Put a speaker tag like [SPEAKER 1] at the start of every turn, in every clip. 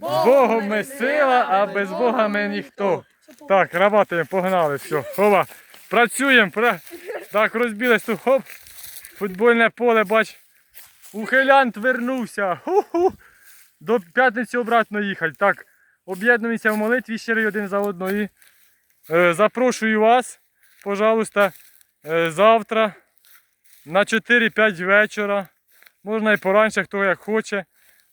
[SPEAKER 1] З Богом ми сила, а без Бога ми ніхто. Так, работаємо, погнали, все. Хова. Працюємо. Пра... Так, розбілись тут, хоп. Футбольне поле, бач. Ухилянт вернувся. Ху-ху. До п'ятниці обратно їхати. Так, об'єднуємося в молитві щирий один за одного. Е, запрошую вас, пожалуйста, е, завтра на 4-5 вечора. Можна і пораньше, хто як хоче.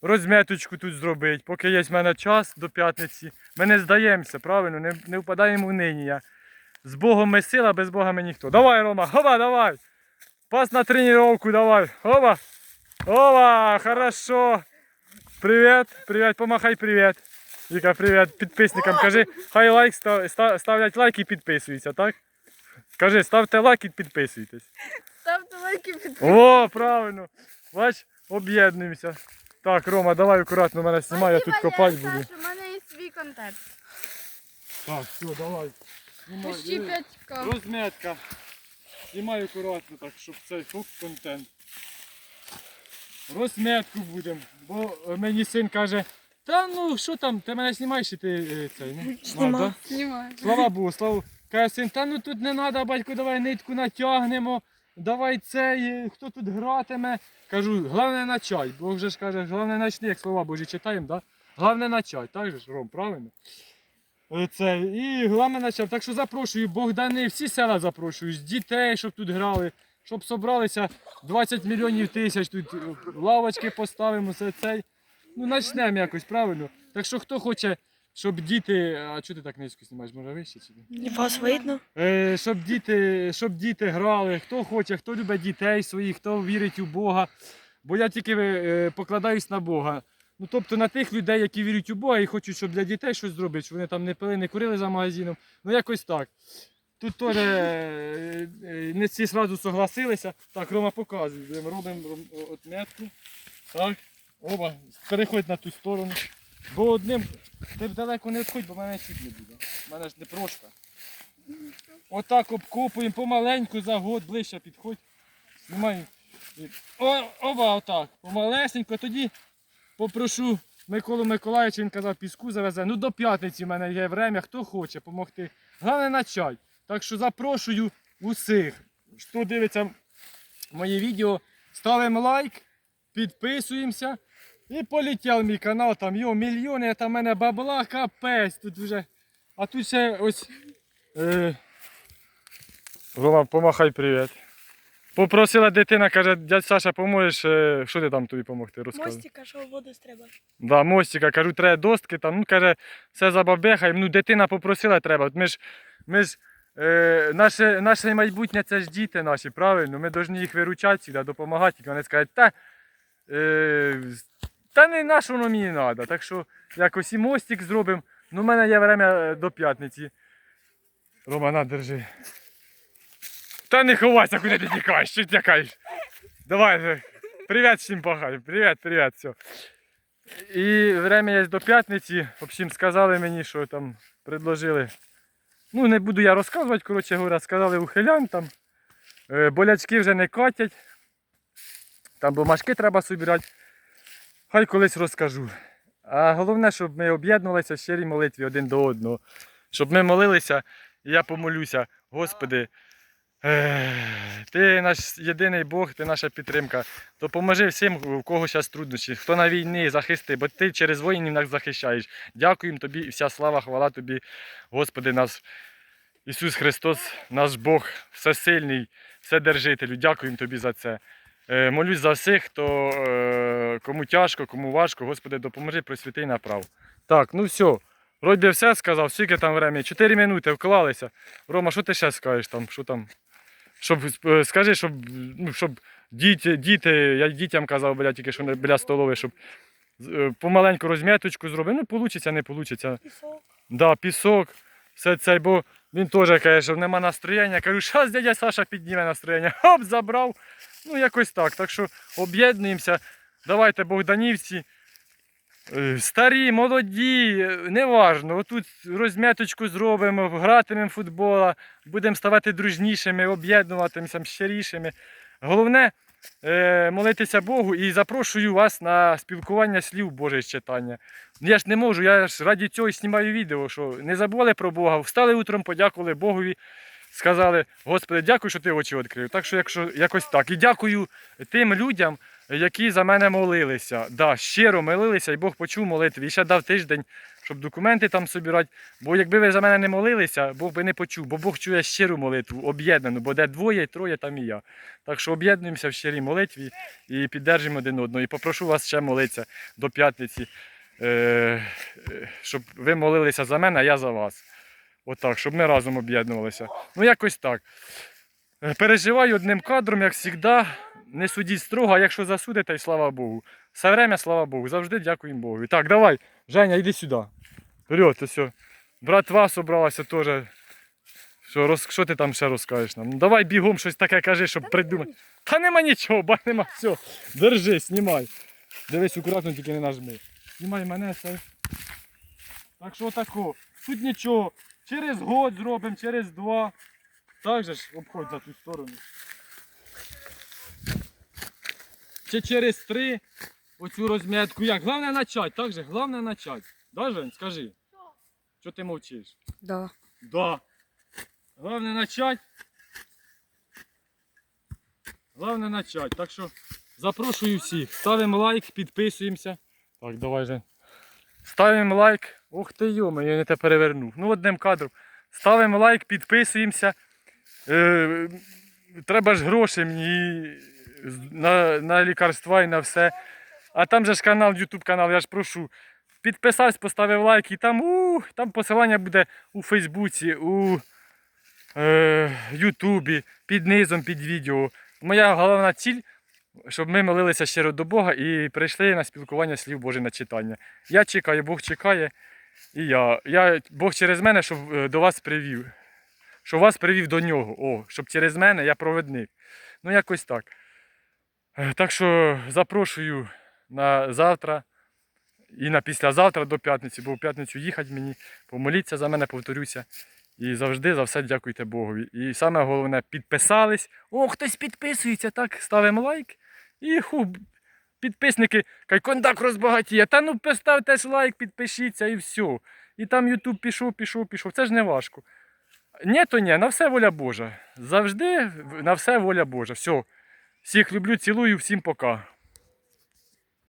[SPEAKER 1] Розміточку тут зробити, поки є в мене час до п'ятниці. Ми не здаємося, правильно, не, не впадаємо в нині. З Богом ми сила, без Бога ми ніхто. Давай, Рома, хоба, давай. Пас на тренировку, давай. Хоба. Ова, хорошо. Привіт, привіт, помахай привіт. Віка, привіт підписникам. Кажи, хай лайк став, ста- ставлять лайк і підписуються, так? Кажи, ставте лайк і підписуйтесь.
[SPEAKER 2] Ставте лайки під
[SPEAKER 1] О, правильно. Бач, об'єднуємося. Так, Рома, давай акуратно мене знімай, я тут копати буду.
[SPEAKER 2] У мене є свій контент.
[SPEAKER 1] Так, все, давай. Знімай,
[SPEAKER 2] Почти
[SPEAKER 1] диви.
[SPEAKER 2] 5к.
[SPEAKER 1] Розмітка. Знімай акуратно, так, щоб цей фоп контент. Розмітку будемо. Бо мені син каже, та ну що там, ти мене знімаєш і ти е, цей, ну? Да?
[SPEAKER 2] Знімаю.
[SPEAKER 1] Слава Богу, слава. Каже син, та ну тут не треба, батько, давай нитку натягнемо, давай цей, е, хто тут гратиме. Кажу, головне на чай. Бог вже ж каже, головне начни, як слова Божі читаємо, да? Головне на так же ж, Ром, правильно? Е, Це, і головне на. Так що запрошую, Богдани, всі села запрошую, з дітей, щоб тут грали, щоб собралися 20 мільйонів тисяч, тут е, лавочки поставимо, все цей. Ну, почнемо якось, правильно? Так що хто хоче, щоб діти. А чого ти так низько знімаєш? Може вище чи ні?
[SPEAKER 3] Вас видно?
[SPEAKER 1] Е, щоб діти, щоб діти грали, хто хоче, хто любить дітей своїх, хто вірить у Бога. Бо я тільки е, покладаюсь на Бога. Ну, тобто на тих людей, які вірять у Бога і хочуть, щоб для дітей щось зробити, щоб вони там не пили, не курили за магазином. Ну якось так. Тут теж е, е, не всі одразу согласилися. Так, Рома показує. Робимо отметку. Так. Оба, переходь на ту сторону. Бо одним ти далеко не відходь, бо в мене чуть не буде. У мене ж не прошка. Отак обкопуємо помаленьку за год, ближче підходь. О, оба отак. Помалесенько. Тоді попрошу Миколу Миколаївича, він казав, піску завезе. Ну до п'ятниці в мене є время, хто хоче допомогти. Головне на. Так що запрошую усіх, хто дивиться мої відео, ставимо лайк, підписуємося. І полетів мій канал, там його мільйони, там в мене бабла капець. Тут вже. А тут ще ось. Е... Рома, помахай привіт. Попросила дитина, каже, дядь Саша, поможеш, е, що ти там тобі допомогти? Розказуй.
[SPEAKER 3] Мостика, що в воду треба.
[SPEAKER 1] Да, мостика, кажу, треба достки, там, ну каже, все забабехаємо. Ну, дитина попросила, треба. От ми ж, ми ж е, наше, наше майбутнє це ж діти наші, правильно? Ми повинні їх виручати, сюди, допомагати. І вони скажуть, та, е, та не на що воно мені треба. Так що якось і мостик зробимо. Ну, в мене є время е, до п'ятниці. Рома, на, держи. Та не ховайся, куди ти тікаєш, що тікаєш? Давай, привіт всім пахай, привіт, привіт, все. І время є до п'ятниці. В общем, сказали мені, що там предложили. Ну, не буду я розказувати, коротше говоря, сказали ухилян там. е, Болячки вже не катять. Там бумажки треба собирати. Хай колись розкажу. А головне, щоб ми об'єднувалися в щирій молитві один до одного. Щоб ми молилися, і я помолюся, Господи. Ех, Ти наш єдиний Бог, ти наша підтримка. Допоможи всім, у кого зараз труднощі, хто на війні, захисти, бо ти через воїнів нас захищаєш. Дякуємо тобі і вся слава, хвала тобі, Господи, наш Ісус Христос, наш Бог, всесильний, вседержителю. Дякуємо тобі за це. Е, Молюсь за всіх, хто е, кому тяжко, кому важко. Господи, допоможи, просвіти і направ. Так, ну все. Вроді все сказав, скільки там времени? 4 минути вклалися. Рома, що ти ще скажеш там? Що там? Щоб е, скажи, щоб, ну, щоб діти, діти, я дітям казав, бля, тільки що не біля столової, щоб помаленьку розміточку зробив. Ну, вийде, не вийде.
[SPEAKER 3] Пісок.
[SPEAKER 1] Да, пісок, все це, бо він теж каже, що нема настроєння. Кажу, зараз дядя Саша підніме настроєння. Хоп, забрав. Ну, якось так. Так що об'єднуємося. Давайте, Богданівці. Е, Старі, молоді, неважно. Отут розміточку зробимо, гратимемо футбола, будемо ставати дружнішими, об'єднуватимося щирішими. Головне, е, молитися Богу і запрошую вас на спілкування слів Божих читання. Я ж не можу, я ж раді цього і знімаю відео, що не забували про Бога, встали утром, подякували Богові, сказали, Господи, дякую, що ти очі відкрив. Так що, якщо якось так. І дякую тим людям, які за мене молилися. Да, щиро молилися, і Бог почув молитві. І ще дав тиждень, щоб документи там собирати. Бо якби ви за мене не молилися, Бог би не почув, бо Бог чує щиру молитву, об'єднану, бо де двоє, троє, там і я. Так що об'єднуємося в щирій молитві і піддержимо один одного. І попрошу вас ще молитися до п'ятниці, е, е, щоб ви молилися за мене, а я за вас. Отак, щоб ми разом об'єднувалися. Ну, якось так. Е, Переживаю одним кадром, як завжди. Не судіть строго, а якщо засудите, й слава Богу. Все время, слава Богу. Завжди дякуємо Богу. Так, давай, Женя, йди сюди. Вперед, все. Братва собралася теж. Що, роз... що ти там ще розкажеш нам? Ну, давай бігом щось таке кажи, щоб придумати. Та нема нічого, ба нема. Все. Держи, знімай. Дивись, акуратно тільки не нажми. Знімай мене, це. Так що тако. Тут нічого. Через год зробимо, через два. Так же ж обходь за ту сторону. Чи через три оцю розмітку. Як? Головне начать, так же? Головне начать. Да, Жень, скажи. Що ти мовчиш?
[SPEAKER 2] Да.
[SPEAKER 1] Да. Главное начать. Главное начать. Так що запрошую всіх. Ставимо лайк, підписуємося. Так, давай же. Ставимо лайк. Ох ти йома, я не те перевернув. Ну, одним кадром. Ставимо лайк, підписуємося. Е, треба ж гроші мені на, на лікарства і на все. А там же ж канал, YouTube канал, я ж прошу. Підписався, поставив лайк і там, у, там посилання буде у Фейсбуці, у е, Ютубі, під низом, під відео. Моя головна ціль, щоб ми молилися щиро до Бога і прийшли на спілкування слів Божих на читання. Я чекаю, Бог чекає, і я. я Бог через мене, щоб е, до вас привів. Щоб вас привів до нього. О, щоб через мене я провідник. Ну, якось так. Е, Так що запрошую на завтра і на післязавтра до п'ятниці, бо в п'ятницю їхати мені, помоліться за мене, повторюся. І завжди за все дякуйте Богові. І саме головне, підписались. О, хтось підписується, так, ставимо лайк. І ху, підписники, кай контакт розбагатіє. Та ну поставте лайк, підпишіться і все. І там Ютуб пішов, пішов, пішов. Це ж не важко. Ні, то ні, на все воля Божа. Завжди на все воля Божа. Все. Всіх люблю, цілую, всім пока.